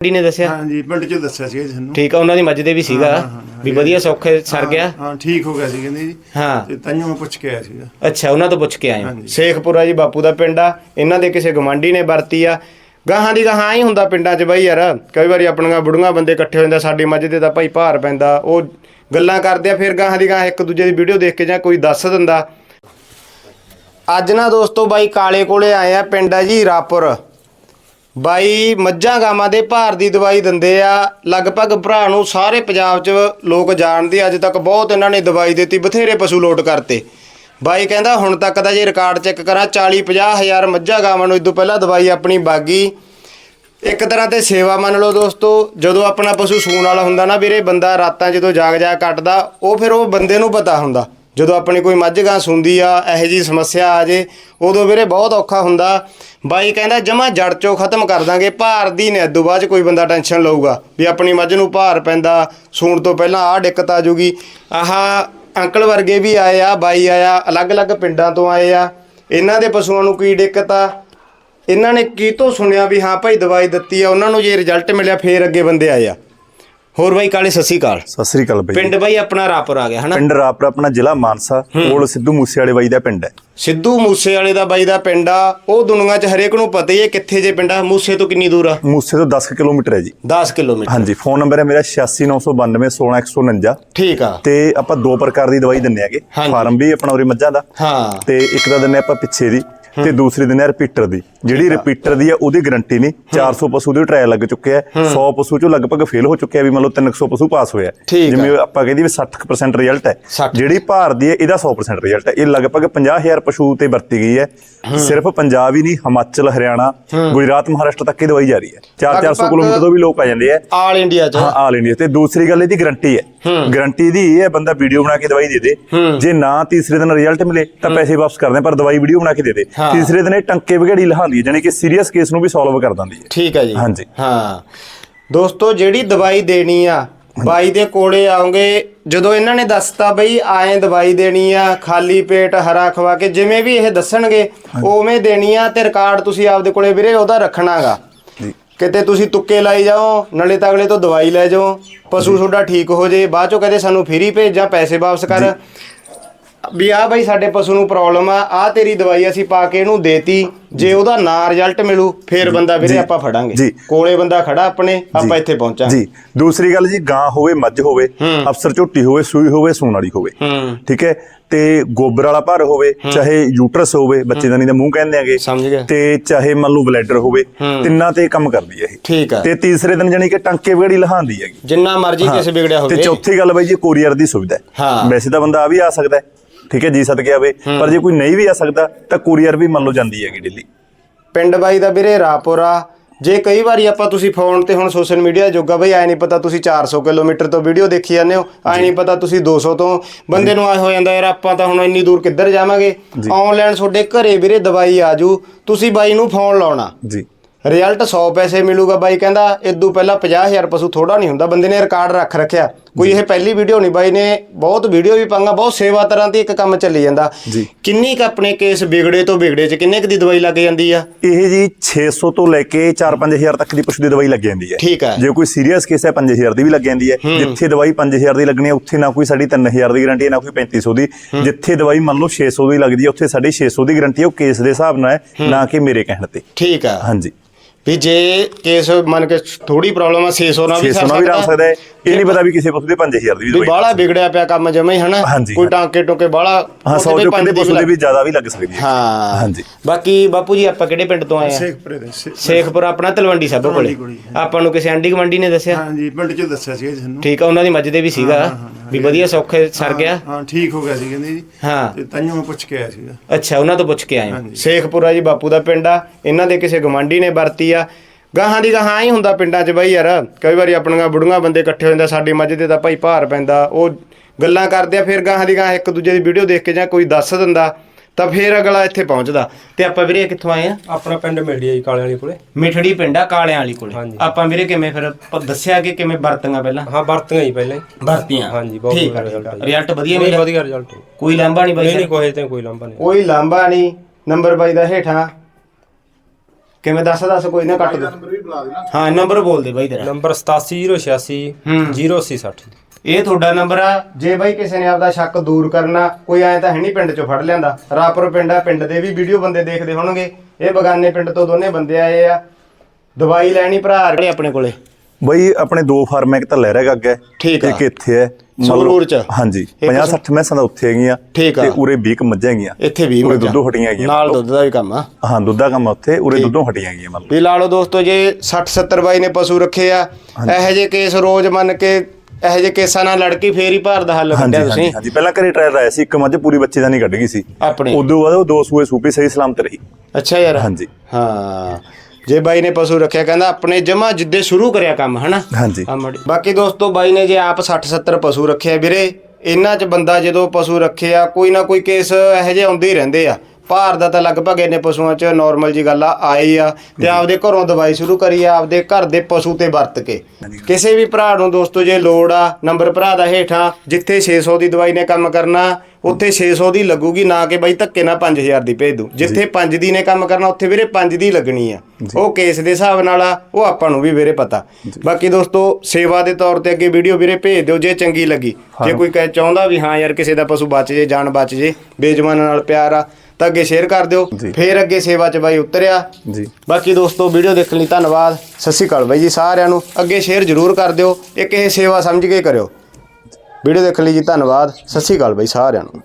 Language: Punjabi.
ਡੀ ਨੇ ਦੱਸਿਆ? ਹਾਂਜੀ ਪਿੰਡ ਚ ਦੱਸਿਆ ਸੀ ਤੁਹਾਨੂੰ ਠੀਕ ਆ ਉਹਨਾਂ ਦੀ ਮੱਝ ਦੇ ਵੀ ਸੀਗਾ ਵੀ ਵਧੀਆ ਸੌਖੇ ਸਰ ਗਿਆ? ਹਾਂ ਠੀਕ ਹੋ ਗਿਆ ਸੀ ਕਹਿੰਦੇ ਜੀ। ਹਾਂ। ਤੇ ਤਾਈਓ ਮੈਂ ਪੁੱਛ ਕੇ ਆਇਆ ਸੀਗਾ। ਅੱਛਾ ਉਹਨਾਂ ਤੋਂ ਪੁੱਛ ਕੇ ਆਏ ਹੋ। ਹਾਂਜੀ। ਸ਼ੇਖਪੁਰਾ ਜੀ ਬਾਪੂ ਦਾ ਪਿੰਡ ਆ ਇਹਨਾਂ ਦੇ ਕਿਸੇ ਗਵਾਂਢੀ ਨੇ ਵਰਤੀ ਆ। ਗਾਹਾਂ ਦੀ ਗਾਹਾਂ ਹੀ ਹੁੰਦਾ ਪਿੰਡਾਂ 'ਚ ਬਾਈ ਯਾਰ। ਕਈ ਵਾਰੀ ਆਪਣੀਆਂ ਬੁੜੀਆਂ ਬੰਦੇ ਇਕੱਠੇ ਹੋ ਜਾਂਦੇ ਸਾਡੀ ਮੱਝ ਦੇ ਤਾਂ ਭਾਈ ਭਾਰ ਪੈਂਦਾ। ਉਹ ਗੱਲਾਂ ਕਰਦੇ ਆ ਫਿਰ ਗਾਹਾਂ ਦੀ ਗਾਹਾਂ ਇੱਕ ਦੂਜੇ ਦੀ ਵੀਡੀਓ ਦੇਖ ਕੇ ਜਾਂ ਕੋਈ ਦੱਸ ਦਿੰਦਾ। ਅੱਜ ਨਾ ਦੋਸਤੋ ਬਾਈ ਕਾਲੇ ਕੋਲੇ ਆਏ ਆ ਪਿੰਡ ਆ ਜੀ ਰਾਪੁਰ। ਬਾਈ ਮੱਝਾਂ ਗਾਵਾਂ ਦੇ ਭਾਰ ਦੀ ਦਵਾਈ ਦਿੰਦੇ ਆ। ਲਗਭਗ ਭਰਾ ਨੂੰ ਸਾਰੇ ਪੰਜਾਬ 'ਚ ਲੋਕ ਜਾਣਦੇ ਆ। ਅੱਜ ਤੱਕ ਬਹੁਤ ਇਹਨਾਂ ਨੇ ਦਵਾਈ ਦਿੱਤੀ, ਬਥੇਰੇ ਪਸ਼ੂ ਲੋਟ ਕਰਤੇ। ਬਾਈ ਕਹਿੰਦਾ, ਹੁਣ ਤੱਕ ਦਾ ਜੇ ਰਿਕਾਰਡ ਚੈੱਕ ਕਰਾਂ 40 50 ਹਜ਼ਾਰ ਮੱਝਾਂ ਗਾਵਾਂ ਨੂੰ ਇਦੋਂ ਪਹਿਲਾਂ ਦਵਾਈ ਆਪਣੀ ਬਾਗੀ। ਇੱਕ ਤਰ੍ਹਾਂ ਤੇ ਸੇਵਾ ਮੰਨ ਲਓ ਦੋਸਤੋ, ਜਦੋਂ ਆਪਣਾ ਪਸ਼ੂ ਸੂਣ ਵਾਲਾ ਹੁੰਦਾ ਨਾ ਵੀਰੇ, ਬੰਦਾ ਰਾਤਾਂ ਜਦੋਂ ਜਾਗ ਜਾ ਕੱਟਦਾ, ਉਹ ਫਿਰ ਉਹ ਬੰਦੇ ਨੂੰ ਪਤਾ ਹੁੰਦਾ। ਜਦੋਂ ਆਪਣੀ ਕੋਈ ਮੱਝ ਗਾਂ ਸੁੰਦੀ ਆ, ਇਹੋ ਜੀ ਸਮੱਸਿਆ ਆ ਜੇ, ਉਦੋਂ ਵੀਰੇ ਬਹੁਤ ਔਖਾ ਹੁੰਦਾ। ਬਾਈ ਕਹਿੰਦਾ, ਜਮਾ ਜੜ ਚੋਂ ਖਤਮ ਕਰ ਦਾਂਗੇ, ਭਾਰ ਦੀ ਨੇ ਅੱਦੂ ਬਾਅਦ ਚ ਕੋਈ ਬੰਦਾ ਟੈਨਸ਼ਨ ਲਊਗਾ ਵੀ ਆਪਣੀ ਮੱਝ ਨੂੰ ਭਾਰ ਪੈਂਦਾ, ਸੂਣ ਤੋਂ ਪਹਿਲਾਂ ਆਹ ਦਿੱਕਤ ਆ ਜੂਗੀ। ਆਹ ਅੰਕਲ ਵਰਗੇ ਵੀ ਆਏ ਆ, ਬਾਈ ਆਇਆ, ਅਲੱਗ-ਅਲੱਗ ਪਿੰਡਾਂ ਤੋਂ ਆਏ ਆ। ਇਹਨਾਂ ਦੇ ਪਸ਼ੂਆਂ ਨੂੰ ਕੀ ਦਿੱਕਤ ਆ? ਇਹਨਾਂ ਨੇ ਕੀ ਤੋਂ ਸੁਣਿਆ ਵੀ ਹਾਂ ਭਾਈ ਦਵਾਈ ਦਿੱਤੀ ਆ, ਉਹਨਾਂ ਨੂੰ ਜੇ ਰਿਜ਼ਲਟ ਮਿਲਿਆ, ਫੇਰ ਅੱਗੇ ਬੰਦੇ ਆਏ ਆ। ਹੋਰ ਬਾਈ ਕਾਲੇ ਸੱਸੀ ਕਾਲ ਸਤਿ ਸ੍ਰੀ ਅਕਾਲ ਬਾਈ। ਪਿੰਡ ਬਾਈ ਆਪਣਾ ਰਾਪੁਰ ਆ ਗਿਆ ਹਨਾ? ਪਿੰਡ ਰਾਪਰ ਆਪਣਾ ਜ਼ਿਲ੍ਹਾ ਮਾਨਸਾ ਕੋਲ ਸਿੱਧੂ ਮੂਸੇ ਵਾਲੇ ਬਾਈ ਦਾ ਪਿੰਡ ਹੈ। ਸਿੱਧੂ ਮੂਸੇ ਵਾਲੇ ਦਾ ਬਾਈ ਦਾ ਪਿੰਡ ਆ ਉਹ ਦੁਨੀਆ 'ਚ ਹਰੇਕ ਨੂੰ ਪਤਾ ਹੀ ਹੈ ਕਿੱਥੇ ਜੇ ਪਿੰਡ ਆ ਮੂਸੇ ਤੋਂ ਕਿੰਨੀ ਦੂਰ ਆ? ਮੂਸੇ ਤੋਂ 10 ਕੁ ਕਿਲੋਮੀਟਰ ਹੈ ਜੀ। 10 ਕਿਲੋਮੀਟਰ। ਹਾਂਜੀ ਫੋਨ ਨੰਬਰ ਹੈ ਮੇਰਾ 8699916149 16149 ਠੀਕ ਆ। ਤੇ ਆਪਾਂ ਦੋ ਪ੍ਰਕਾਰ ਦੀ ਦਵਾਈ ਦਿੰਨੇ ਆਗੇ। ਫਾਰਮ ਵੀ ਆਪਣਾ ਉਰੇ ਮੱਝਾਂ ਦਾ। ਹਾਂ। ਤੇ ਇੱਕ ਦਾ ਦਿੰਨੇ ਆਪਾਂ ਪਿੱਛੇ ਦੀ ਤੇ ਦੂਸਰੀ ਦਿੰਨੇ ਰਿਪੀਟਰ ਦੀ। ਜਿਹੜੀ ਰਿਪੀਟਰ ਦੀ ਆ ਉਹਦੀ ਗਾਰੰਟੀ ਨਹੀਂ। 400 ਪਸ਼ੂ ਦੀ ਟਰਾਇਲ ਲੱਗ ਚੁੱਕਿਆ ਹੈ। 100 ਪਸ਼ੂ ਚੋਂ ਲਗਭਗ ਫੇਲ ਹੋ ਚੁੱਕਿਆ ਵੀ ਮੰਨ ਲਓ 300 ਪਸ਼ੂ ਪਾਸ ਹੋਇਆ। ਜਿਵੇਂ ਆਪਾਂ ਕਹਿੰਦੀ ਵੀ 60% ਰਿਜ਼ਲਟ ਹੈ। 60 ਜਿਹੜੀ ਭਾਰ ਦੀ ਹੈ ਇਹਦਾ 100% ਰਿਜ਼ਲਟ ਹੈ। ਇਹ ਲਗਭਗ 50000 ਪਸ਼ੂ ਤੇ ਵਰਤੀ ਗਈ ਹੈ। ਸਿਰਫ ਪੰਜਾਬ ਹੀ ਨਹੀਂ ਹਿਮਾਚਲ ਹਰਿਆਣਾ ਗੁਜਰਾਤ ਮਹਾਰਾਸ਼ਟਰ ਤੱਕ ਇਹ ਦਵਾਈ ਜਾ ਰਹੀ ਹੈ। 4-400 ਲਗਭਗ- ਕਿਲੋਮੀਟਰ ਤੋਂ ਵੀ ਲੋਕ ਆ ਜਾਂਦੇ ਆ। ਆਲ ਇੰਡੀਆ 'ਚ। ਹਾਂ ਆਲ ਇੰਡੀਆ ਤੇ ਦੂਸਰੀ ਗੱਲ ਇਹਦੀ ਗਾਰੰਟੀ ਹੈ। ਗਾਰੰਟੀ ਦੀ ਇਹ ਹੈ ਬੰਦਾ ਵੀਡੀਓ ਬਣਾ ਕੇ ਦਵਾਈ ਦੇ ਦੇ। ਜੇ ਨਾ ਤੀਸਰੇ ਦਿਨ ਰਿਜ਼ਲਟ ਮਿਲੇ ਤਾਂ ਪੈਸੇ ਵਾਪਸ ਕਰਦੇ ਪਰ ਦਵਾਈ ਵੀਡੀਓ ਬਣਾ ਕੇ ਦੇ ਦੇ। ਤੀਸਰੇ ਦਿਨ ਇਹ ਟੰਕੇ ਵਗੜੀ ਲਹਾਉਂਦੀ ਹੈ ਜਾਨੀ ਕਿ ਸੀਰੀਅਸ ਕੇਸ ਨੂੰ ਵੀ ਸੋਲਵ ਕਰ ਦਿੰਦੀ ਹੈ। ਠੀਕ ਹੈ ਜੀ। ਹਾਂਜੀ। ਹਾਂ। ਦੋਸਤੋ ਜਿਹੜੀ ਦਵਾਈ ਦੇਣੀ ਆ ਬਾਈ ਦੇ ਕੋਲੇ ਆਉਂਗੇ ਜਦੋਂ ਇਹਨਾਂ ਨੇ ਦੱਸਤਾ ਬਈ ਆਏ ਦਵਾਈ ਦੇਣੀ ਆ ਖਾਲੀ ਪੇਟ ਹਰਾ ਖਵਾ ਕੇ ਜਿਵੇਂ ਵੀ ਇਹ ਦੱਸਣਗੇ ਉਵੇਂ ਦੇਣੀ ਆ ਤੇ ਰਿਕਾਰਡ ਤੁਸੀਂ ਆਪਦੇ ਕੋਲੇ ਵੀਰੇ ਉਹਦਾ ਰੱਖਣਾਗਾ। ਕਿਤੇ ਤੁਸੀਂ ਤੁੱਕੇ ਲਾਈ ਜਾਓ ਨਲੇ ਤਾਂ ਅਗਲੇ ਤੋਂ ਦਵਾਈ ਲੈ ਜਾਓ। ਪਸ਼ੂ ਤੁਹਾਡਾ ਠੀਕ ਹੋ ਜੇ ਬਾਅਦ ਚੋਂ ਕਹਦੇ ਸਾਨੂੰ ਫ੍ਰੀ ਭੇਜ ਜਾਂ ਪੈਸੇ ਵਾਪਸ ਕਰ। ਵੀ ਆ ਬਾਈ ਸਾਡੇ ਪਸ਼ੂ ਨੂੰ ਪ੍ਰੋਬਲਮ ਆ ਆ ਤੇਰੀ ਦਵਾਈ ਅਸੀਂ ਪਾ ਕੇ ਇਹਨੂੰ ਦੇਤੀ। ਜੇ ਉਹਦਾ ਨਾ ਰਿਜ਼ਲਟ ਮਿਲੂ ਫੇਰ ਬੰਦਾ ਵੀਰੇ। ਆਪਾਂ ਫੜਾਂਗੇ। ਕੋਲੇ ਬੰਦਾ ਖੜਾ ਆਪਣੇ ਆਪਾਂ ਇੱਥੇ ਪਹੁੰਚਾਂਗੇ। ਜੀ। ਦੂਸਰੀ ਗੱਲ ਜੀ ਗਾਂ ਹੋਵੇ ਮੱਝ ਹੋਵੇ ਅਫਸਰ ਝੋਟੀ ਹੋਵੇ ਸੂਈ ਹੋਵੇ ਸੂਣ ਵਾਲੀ ਹੋਵੇ। ਹੂੰ। ਠੀਕ ਹੈ? ਤੇ ਗੋਬਰ ਵਾਲਾ ਭਰ ਹੋਵੇ ਚਾਹੇ ਯੂਟਰਸ ਹੋਵੇ ਬੱਚੇ ਦਾ ਨਹੀਂ ਤਾਂ ਮੂੰਹ ਕਹਿੰਦੇ ਆਗੇ। ਸਮਝ ਗਿਆ। ਤੇ ਚਾਹੇ ਮੰਨ ਲਓ ਬਲੈਡਰ ਹੋਵੇ ਤਿੰਨਾਂ ਤੇ ਕੰਮ ਕਰਦੀ ਹੈ ਇਹ। ਠੀਕ ਆ ਤੇ ਤੀਸਰੇ ਦਿਨ ਜਾਨੀ ਕਿ ਟੰਕੇ ਵਗੜੀ ਲਹਾਉਂਦੀ ਹੈਗੀ। ਜਿੰਨਾ ਮਰਜ਼ੀ ਕਿਸੇ ਵਿਗੜਿਆ ਤੇ ਹੋਵੇ। ਚੌਥੀ ਗੱਲ ਬਾਈ ਜੀ ਕੋਰੀਅਰ ਦੀ ਸੁਵਿਧਾ ਹੈ। ਹਾਂ। ਵੈਸੇ ਤਾਂ ਬੰਦਾ ਆ ਵੀ ਆ ਸਕਦਾ ਹੈ। ਠੀਕ ਹੈ ਜੀ ਸਦਕੇ ਆਵੇ। ਪਰ ਜੇ ਕੋਈ ਨਹੀਂ ਵੀ ਆ ਸਕਦਾ ਤਾਂ ਕੋਰੀਅਰ ਵੀ ਮੰਨ ਲਓ ਜਾਂਦੀ ਹੈਗੀ ਡੇਲੀ ਪਿੰਡ ਬਾਈ ਦਾ ਵੀਰੇ ਰਾਪੁਰਾ। ਜੇ ਕਈ ਵਾਰੀ ਆਪਾਂ ਤੁਸੀਂ ਫੋਨ ਤੇ ਹੁਣ ਸੋਸ਼ਲ ਮੀਡੀਆ ਜੋਗਾ ਬਈ ਐ ਨਹੀਂ ਪਤਾ ਤੁਸੀਂ 400 ਕਿਲੋਮੀਟਰ ਤੋਂ ਵੀਡੀਓ ਦੇਖੀ ਜਾਂਦੇ ਹੋ ਐ ਨਹੀਂ ਪਤਾ ਤੁਸੀਂ 200 ਤੋਂ। ਬੰਦੇ ਨੂੰ ਆ ਹੋ ਜਾਂਦਾ ਯਾਰ ਆਪਾਂ ਤਾਂ ਹੁਣ ਇੰਨੀ ਦੂਰ ਕਿੱਧਰ ਜਾਵਾਂਗੇ? ਆਨਲਾਈਨ ਤੁਹਾਡੇ ਘਰੇ ਵੀਰੇ ਦਵਾਈ ਆਜੂ ਤੁਸੀਂ ਬਾਈ ਨੂੰ ਫੋਨ ਲਾਉਣਾ। ਜੀ। ਰਿਜ਼ਲਟ 100 ਪੈਸੇ ਮਿਲੂਗਾ ਬਾਈ ਕਹਿੰਦਾ ਇਦੋਂ ਪਹਿਲਾਂ 50000 ਪਸ਼ੂ ਥੋੜਾ ਨਹੀਂ ਹੁੰਦਾ ਬੰਦੇ ਨੇ ਰਿਕਾਰਡ ਰੱਖ ਰੱਖਿਆ। ਕੋਈ ਇਹ ਪਹਿਲੀ ਵੀਡੀਓ ਨਹੀਂ ਬਾਈ ਨੇ ਬਹੁਤ ਵੀਡੀਓ ਵੀ ਪਾਂਗਾ ਬਹੁਤ ਸੇਵਾ ਤਰ੍ਹਾਂ ਦੀ ਇੱਕ ਕੰਮ ਚੱਲੀ ਜਾਂਦਾ। ਜੀ। ਕਿੰਨੀ ਕ ਆਪਣੇ ਕੇਸ ਵਿਗੜੇ ਤੋਂ ਵਿਗੜੇ ਚ ਕਿੰਨੇ ਕ ਦੀ ਦਵਾਈ ਲੱਗ ਜਾਂਦੀ ਆ? ਇਹ ਜੀ 600 ਤੋਂ ਲੈ ਕੇ 4-5000 ਤੱਕ ਦੀ ਪਸ਼ੂ ਦੀ ਦਵਾਈ ਲੱਗ ਜਾਂਦੀ ਹੈ। ਠੀਕ ਹੈ। ਜੇ ਕੋਈ ਸੀਰੀਅਸ ਕੇਸ ਹੈ 5000 ਦੀ ਵੀ ਲੱਗ ਜਾਂਦੀ ਹੈ। ਜਿੱਥੇ ਦਵਾਈ 5000 ਦੀ ਲੱਗਣੀ ਹੈ ਉੱਥੇ ਨਾ ਕੋਈ ਸਾਡੀ 3000 ਦੀ ਗਾਰੰਟੀ ਹੈ ਨਾ ਕੋਈ 3500 ਦੀ। ਜਿੱਥੇ ਦਵਾਈ ਮੰਨ ਲਓ 600 ਦੀ ਲੱਗਦੀ ਹੈ ਉੱਥੇ ਸਾਡੀ 600 ਦੀ ਗਾਰੰਟੀ ਹੈ ਉਹ ਕੇਸ ਦੇ ਹਿਸਾਬ ਨਾਲ ਹੈ ਨਾ ਕਿ ਮੇਰੇ ਕਹਿਣ ਤੇ। ਠੀਕ ਆ ਹਾਂਜੀ। ਵੀ ਜੇ ਕੇਸ ਮੰਨ ਕੇ ਥੋੜੀ ਪ੍ਰੋਬਲਮ ਆ 600 ਨਾਲ ਵੀ 600 ਨਾਲ ਵੀ ਰੱਖ ਸਕਦਾ ਹੈ। ਇਹ ਨਹੀਂ ਪਤਾ ਵੀ ਕਿਸੇ ਪਸ਼ੂ ਦੇ 5000 ਦੀ ਵੀ ਵੀ ਦਵਾਈ ਬਾਹਲਾ ਵਿਗੜਿਆ ਪਿਆ ਕੰਮ ਜਮੇ ਹੀ ਹਨਾ? ਹਾਂਜੀ, ਕੋਈ। ਟਾਂਕੇ ਟੋਕੇ ਬਾਹਲਾ ਹਾਂ 100 ਉਹਦੇ ਚੋਂ ਪੰਜ ਕਿਤੇ ਦੀ ਪਸ਼ੂ ਦੇ ਲੱਗ- ਵੀ ਜ਼ਿਆਦਾ ਵੀ ਲੱਗ ਸਕਦੀ ਹੈ। ਹਾਂ। ਹਾਂਜੀ। ਬਾਕੀ ਬਾਪੂ ਜੀ ਆਪਾਂ ਕਿਹੜੇ ਪਿੰਡ ਤੋਂ ਆਏ ਆ? ਸ਼ੇਖਪੁਰੇ ਦੇ ਸੇ- ਸ਼ੇਖਪੁਰ ਆਪਣਾ ਤਲਵੰਡੀ ਸਾਬੋ ਕੋਲੇ। ਕੋਲੇ, ਆਪਾਂ ਨੂੰ ਕਿਸੇ ਆਂਡੀ ਗਵੰਡੀ ਨੇ ਦੱਸਿਆ? ਹਾਂਜੀ ਪਿੰਡ ਚ ਦੱਸਿਆ ਸੀ ਤੁਹਾਨੂੰ ਠੀਕ ਆ ਉਹਨਾਂ ਦੀ ਮੱਝ ਦੇ ਵੀ ਸੀਗਾ। ਵੀ ਵਧੀਆ ਸੌਖੇ ਸਰ ਗਿਆ? ਹਾਂ ਠੀਕ ਹੋ ਗਿਆ ਸੀ ਕਹਿੰਦੇ ਜੀ। ਹਾਂ। ਤੇ ਤਾਈਓ ਮੈਂ ਪੁੱਛ ਕੇ ਆਇਆ ਸੀਗਾ। ਅੱਛਾ ਉਹਨਾਂ ਤੋਂ ਪੁੱਛ ਕੇ ਆਏ ਹੋ? ਹਾਂਜੀ। ਸ਼ੇਖਪੁਰਾ ਜੀ ਬਾਪੂ ਦਾ ਪਿੰਡ ਆ। ਇਹਨਾਂ ਦੇ ਕਿਸੇ ਗਵਾਂਢੀ ਨੇ ਵਰਤੀ ਆ। ਗਾਹਾਂ ਦੀ ਗਾਹਾਂ ਹੀ ਹੁੰਦਾ ਪਿੰਡਾਂ 'ਚ ਬਾਈ ਯਾਰ। ਕਈ ਵਾਰੀ ਆਪਣੀਆਂ ਬੁੜੀਆਂ ਬੰਦੇ ਇਕੱਠੇ ਹੋ ਜਾਂਦੇ ਸਾਡੀ ਮੱਝ ਦੇ ਤਾਂ ਭਾਈ ਭਾਰ ਪੈਂਦਾ। ਉਹ ਗੱਲਾਂ ਕਰਦੇ ਆ ਫਿਰ ਗਾਹਾਂ ਦੀ ਗਾਹਾਂ ਇੱਕ ਦੂਜੇ ਦੀ ਵੀਡੀਓ ਦੇਖ ਕੇ ਜਾਂ ਕੋਈ ਦੱਸ ਦਿੰਦਾ। ਤਾਂ ਫਿਰ ਅਗਲਾ ਇੱਥੇ ਪਹੁੰਚਦਾ। ਤੇ ਆਪਾਂ ਵੀਰੇ ਕਿੱਥੋਂ ਆਏ ਆ? ਆਪਣਾ ਪਿੰਡ ਮੇੜੀਆ ਜੀ ਕਾਲੇ ਵਾਲੀ ਕੋਲੇ। ਮਿਠੜੀ ਪਿੰਡ ਆ ਕਾਲਿਆਂ ਵਾਲੀ ਕੋਲੇ। ਹਾਂਜੀ। ਆਪਾਂ ਵੀਰੇ ਕਿਵੇਂ ਫਿਰ ਪ- ਦੱਸਿਆ ਕਿ ਕਿਵੇਂ ਵਰਤੀਆਂ ਪਹਿਲਾਂ? ਹਾਂ ਵਰਤੀਆਂ ਜੀ ਪਹਿਲਾਂ ਹੀ। ਵਰਤੀਆਂ? ਹਾਂਜੀ ਬਹੁਤ ਠੀਕ ਆ ਵਧੀਆ result ਆ। ਰਿਜ਼ਲਟ ਵਧੀਆ ਨਹੀਂ ਮਿਲਿਆ? ਵਧੀਆ ਰਿਜ਼ਲਟ ਕੋਈ ਲਾਂਭਾ ਨਹੀਂ ਬਾਈ? ਨਹੀਂ ਕੋਈ ਤੇ ਕੋਈ ਲੰਬਾ ਨਹੀਂ। ਕੋਈ ਲਾਂਭਾ ਨਹੀਂ। ਨੰਬਰ ਬਾਈ ਦਾ ਹੇਠਾਂ। ਕਿਵੇਂ ਦੱਸ ਦੱਸ ਕੋਈ ਨਾ ਕੱਟ ਦੋ ਹਾਂ ਨੰਬਰ ਬੋਲ ਦੇ ਬਾਈ ਤੇਰਾ। ਨੰਬਰ 87086 ਹੂੰ। 0860 ਇਹ ਤੁਹਾਡਾ ਨੰਬਰ ਆ। ਜੇ ਬਾਈ ਕਿਸੇ ਨੇ ਆਪਦਾ ਸ਼ੱਕ ਦੂਰ ਕਰਨਾ ਕੋਈ ਐਂ ਤਾਂ ਹੈ ਨਹੀਂ ਪਿੰਡ ਚੋਂ ਫੜ ਲਿਆਂਦਾ। ਰਾਪੁਰ ਪਿੰਡ ਆ ਪਿੰਡ ਦੇ ਵੀ ਵੀਡੀਓ ਬੰਦੇ ਦੇਖਦੇ ਹੋਣਗੇ। ਇਹ ਬਗਾਨੇ ਪਿੰਡ ਤੋਂ ਦੋਨੇ ਬੰਦੇ ਆਏ ਆ। ਦਵਾਈ ਲੈਣੀ ਭਰਾ। ਜਿਹੜੇ ਆਪਣੇ ਕੋਲੇ? ਬਈ ਆਪਣੇ ਦੋ ਫਾਰਮ ਇੱਕ ਤਾਂ ਲਹਿਰਾ ਹੈ ਠੀਕ ਆ। ਇੱਕ ਇੱਥੇ ਹੈ ਸੰਗਰੂਰ ਚ? ਹਾਂਜੀ ਇੱਕ 50 60 ਮੈਸਾਂ ਦਾ ਉੱਥੇ ਹੈਗੀਆਂ। ਤੇ ਉਰੇ 20 ਕੁ ਮੱਝਾਂ ਹੈਗੀਆਂ। ਇੱਥੇ ਵੀ ਉਰੇ ਮੱਝਾਂ। ਦੁੱਧੋਂ ਹਟੀਆਂ ਹੈਗੀਆਂ। ਨਾਲ। ਦੁੱਧ ਦਾ ਵੀ ਕੰਮ ਆ। ਹਾਂ ਦੁੱਧ ਦਾ ਕੰਮ ਉੱਥੇ। ਉਰੇ ਦੁੱਧੋਂ ਹਟੀਆਂ ਹੈਗੀਆਂ ਲਓ ਵੀ ਲਾ ਲਓ ਦੋਸਤੋ ਜੇ 60 70 ਬਾਈ ਨੇ ਪਸ਼ੂ ਰੱਖੇ ਆ ਇਹੋ ਜਿਹੇ ਕੇਸ ਰੋਜ਼ ਮੰਨ ਕੇ ਇਹੋ ਜਿਹੇ ਕੇਸਾਂ ਨਾਲ ਲੜ ਕੇ ਫੇਰ ਹੀ ਭਾਰ ਦਾ ਹੱਲ ਕੱਢਿਆ ਤੁਸੀਂ? ਹਾਂਜੀ। ਪਹਿਲਾਂ ਘਰੇ ਟਰਾਇਲ ਆਇਆ ਸੀ ਇੱਕ ਮੱਝ ਪੂਰੀ ਬੱਚੇ ਦਾ ਨਹੀਂ ਕੱਢ ਗਈ ਸੀ। ਆਪਣੇ? ਉਦੋਂ ਬਾਅਦ ਉਹ ਦੋ ਸੂਏ ਸੂਪੀ ਸਹੀ ਸਲਾਮਤ ਰਹੀ। ਅੱਛਾ ਯਾਰ। ਹਾਂਜੀ। ਹਾਂ। ਜੇ ਬਾਈ ਨੇ ਪਸ਼ੂ ਰੱਖਿਆ ਕਹਿੰਦਾ ਆਪਣੇ ਜਮਾ ਜਿੱਦੇ ਸ਼ੁਰੂ ਕਰਿਆ ਕੰਮ ਹਨਾ? ਹਾਂਜੀ। ਬਾਕੀ ਦੋਸਤੋ ਬਾਈ ਨੇ ਜੇ ਆਪ 60 70 ਪਸ਼ੂ ਰੱਖਿਆ ਵੀਰੇ ਇਹਨਾਂ 'ਚ ਬੰਦਾ ਜਦੋਂ ਪਸ਼ੂ ਰੱਖਿਆ ਕੋਈ ਨਾ ਕੋਈ ਕੇਸ ਇਹੋ ਜਿਹੇ ਆਉਂਦੇ ਹੀ ਰਹਿੰਦੇ ਆ। ਭਾਰ ਦਾ ਤਾਂ ਲਗਭਗ ਇਹਨੇ ਪਸ਼ੂਆਂ 'ਚ ਨਾਰਮਲ ਜੀ ਗੱਲ ਆ ਆਈ ਆ ਤੇ ਆਪਦੇ ਘਰੋਂ ਦਵਾਈ ਸ਼ੁਰੂ ਕਰੀ ਆ ਆਪਦੇ ਘਰ ਦੇ ਪਸ਼ੂ ਤੇ ਵਰਤ ਕੇ। ਕਿਸੇ ਵੀ ਭਰਾ ਨੂੰ ਦੋਸਤੋ ਜੇ ਲੋੜ ਆ ਨੰਬਰ ਭਰਾ ਦਾ ਹੇਠਾਂ ਜਿੱਥੇ 600 ਦੀ ਦਵਾਈ ਨੇ ਕੰਮ ਕਰਨਾ ਉੱਥੇ 600 ਦੀ ਲੱਗੂਗੀ ਨਾ ਕਿ ਬਾਈ ਧੱਕੇ ਨਾਲ 5000 ਦੀ ਭੇਜ ਦੂ ਜਿੱਥੇ 5 ਦੀ ਨੇ ਕੰਮ ਕਰਨਾ ਉੱਥੇ ਵੀਰੇ 5 ਦੀ ਲੱਗਣੀ ਆ। ਉਹ ਕੇਸ ਦੇ ਹਿਸਾਬ ਨਾਲ ਆ ਉਹ ਆਪਾਂ ਨੂੰ ਵੀ ਵੀਰੇ ਪਤਾ। ਬਾਕੀ ਦੋਸਤੋ ਸੇਵਾ ਦੇ ਤੌਰ ਤੇ ਅੱਗੇ ਵੀਡੀਓ ਵੀਰੇ ਭੇਜ ਦਿਓ ਜੇ ਚੰਗੀ ਲੱਗੀ। ਜੇ ਕੋਈ ਕਹੇ ਚਾਹੁੰਦਾ ਵੀ ਹਾਂ ਯਾਰ ਕਿਸੇ ਦਾ ਪਸ਼ੂ ਬਚ ਜੇ ਜਾਨ ਬਚ ਜੇ ਬੇਜਮਾਨਾਂ ਨਾਲ ਪਿਆਰ ਆ ਤਾਂ ਅੱਗੇ ਸ਼ੇਅਰ ਕਰ ਦਿਓ। ਜੀ। ਫੇਰ ਅੱਗੇ ਸੇਵਾ ਚ ਬਾਈ ਉਤਰਿਆ। ਜੀ। ਬਾਕੀ ਦੋਸਤੋ ਵੀਡੀਓ ਦੇਖਣ ਲਈ ਧੰਨਵਾਦ। ਸਤਿ ਸ਼੍ਰੀ ਅਕਾਲ ਬਾਈ ਜੀ ਸਾਰਿਆਂ ਨੂੰ। ਅੱਗੇ ਸ਼ੇਅਰ ਜ਼ਰੂਰ ਕਰ ਦਿਓ। ਇੱਕ ਇਹ ਸੇਵਾ ਸਮਝ ਕੇ ਕਰਿਓ। ਵੀਡੀਓ ਦੇਖਣ ਲਈ ਜੀ ਧੰਨਵਾਦ। ਸਤਿ ਸ਼੍ਰੀ ਅਕਾਲ ਬਾਈ ਸਾਰਿਆਂ ਨੂੰ।